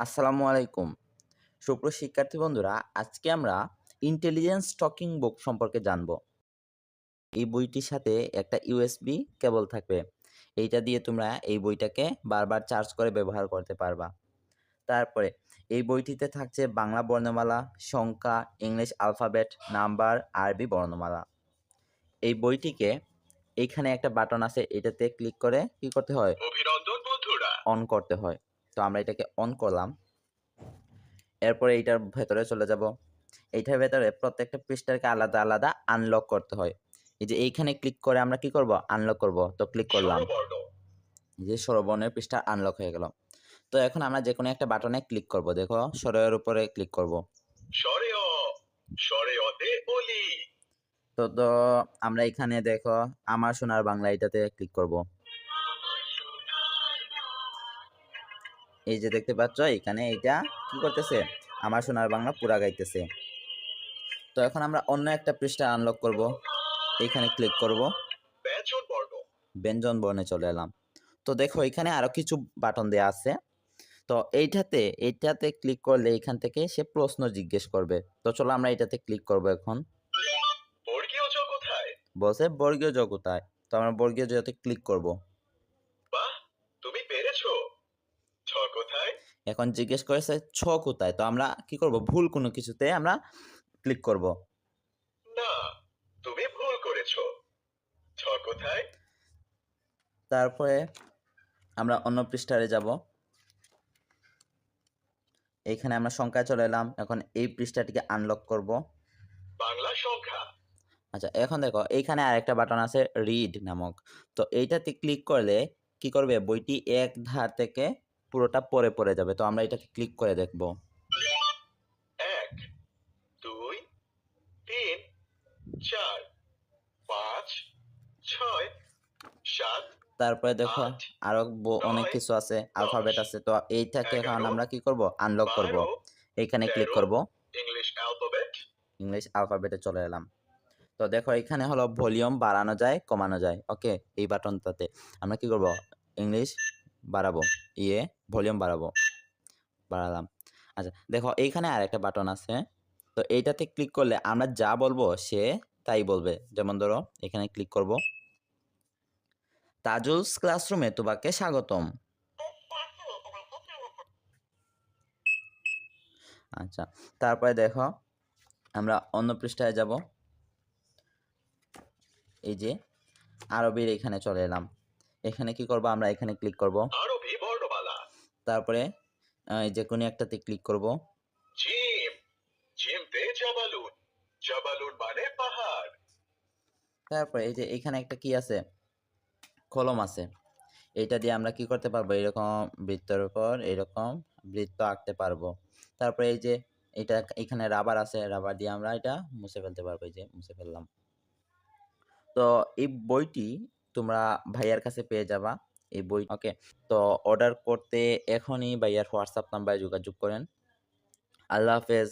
আসসালামু আলাইকুম। সুপ্রিয় শিক্ষার্থী বন্ধুরা আজকে আমরা ইন্টেলিজেন্স টকিং বুক সম্পর্কে জানব। এই বইটির সাথে একটা ইউএসবি কেবল থাকবে। এইটা দিয়ে তোমরা এই বইটাকে বারবার চার্জ করে ব্যবহার করতে পারবা। তারপরে এই বইটিতে থাকছে বাংলা বর্ণমালা সংখ্যা ইংলিশ আলফাবেট নাম্বার আরবি বর্ণমালা। এই বইটিকে এইখানে একটা বাটন আছে এটাতে ক্লিক করে কি করতে হয়? অন করতে হয়। তো আমরা এটাকে অন করলাম। এরপরে এইটার ভেতরে চলে যাব। এইটার ভেতরে প্রত্যেকটা পৃষ্ঠাকে আলাদা আলাদা আনলক করতে হয়। এই যে এইখানে ক্লিক করে আমরা কি করব? আনলক করব। তো ক্লিক করলাম। যে সরবর্ণের পৃষ্ঠা আনলক হয়ে গেল। তো এখন আমরা যে কোনো একটা বাটনে ক্লিক করব। দেখো সরের উপরে ক্লিক করব। তো তো আমরা এখানে দেখো আমার সোনার বাংলা এটাতে ক্লিক করব। এই যে দেখতে পাচ্ছ এখানে এটা কি করতেছে? আমার সোনার বাংলা পুরা গাইতেছে। তো এখন আমরা অন্য একটা পৃষ্ঠা আনলক করব। এইখানে ক্লিক করব। ব্যঞ্জন বর্ণ। চলে এলাম। তো দেখো এখানে আরও কিছু বাটন দেয়া আছে। তো এইটাতে এইটাতে ক্লিক করলে এখান থেকে সে প্রশ্ন জিজ্ঞেস করবে। তো চলো আমরা এটাতে ক্লিক করব এখন। বলছে বর্গীয় জ কোথায়? তো আমরা বর্গীয় জতে ক্লিক করব বাহ তুমি পেরেছ ছ কোথায় এখন জিজ্ঞেস করেছে ছ কোথায়? তো আমরা কি করব? ভুল কোনো কিছুতে আমরা ক্লিক করব। না তুমি ভুল করেছ। ছ কোথায়? তারপরে আমরা অন্য পৃষ্ঠারে যাব। এখানে আমরা সংখ্যায় চলে এলাম। এখন এই পৃষ্ঠাটিকে আনলক করব। বাংলা সংখ্যা। আচ্ছা এখন দেখো এইখানে আরেকটা বাটন আছে রিড নামক। তো এইটাতে ক্লিক করলে কি করবে? বইটি এক ধার থেকে পুরোটা পরে পরে যাবে। তো আমরা এটাকে ক্লিক করে দেখব। এক দুই তিন চার পাঁচ ছয় সাত তারপরে দেখো আরও অনেক কিছু আছে আলফাবেট আছে। তো এইটাকে এখন আমরা কি করব? আনলক করব। বারো এইখানে ক্লিক করব। ইংলিশ অ্যালফাবেট ইংলিশ আলফাবেটে চলে এলাম। তো দেখো এখানে হলো ভলিউম বাড়ানো যায় কমানো যায়। ওকে এই বাটনটাতে। আমরা কি করব? ইংলিশ বাড়াবো। ইয়ে ভলিউম বাড়াবো, বাড়ালাম। আচ্ছা দেখো এইখানে আরেকটা বাটন আছে। তো এইটাতে ক্লিক করলে আমরা যা বলব সে তাই বলবে। যেমন ধরো, এখানে ক্লিক করব। তাজুলস ক্লাসরুমে তোমাকে স্বাগতম। আচ্ছা তারপরে দেখো, আমরা অন্য পৃষ্ঠায় যাব। এই যে, আরবির এখানে চলে এলাম। এখানে কি করব? আমরা এখানে ক্লিক করব। তারপরে এই যে কোনো একটাতে ক্লিক করব। মানে পাহাড়। তারপরে এই যে এখানে একটা কি আছে? কলম আছে। এটা দিয়ে আমরা কি করতে পারব? এরকম বৃত্তের উপর এরকম বৃত্ত আঁকতে পারব। তারপরে এই যে এটা এখানে রাবার আছে রাবার দিয়ে আমরা এটা মুছে ফেলতে পারব। এই যে মুছে ফেললাম। তো এই বইটি তোমরা ভাইয়ার কাছে পেয়ে যাবা। এই বই ওকে। তো অর্ডার করতে এখনই ভাইয়ার হোয়াটসঅ্যাপ নাম্বারে যোগাযোগ করেন। আল্লাহ হাফেজ।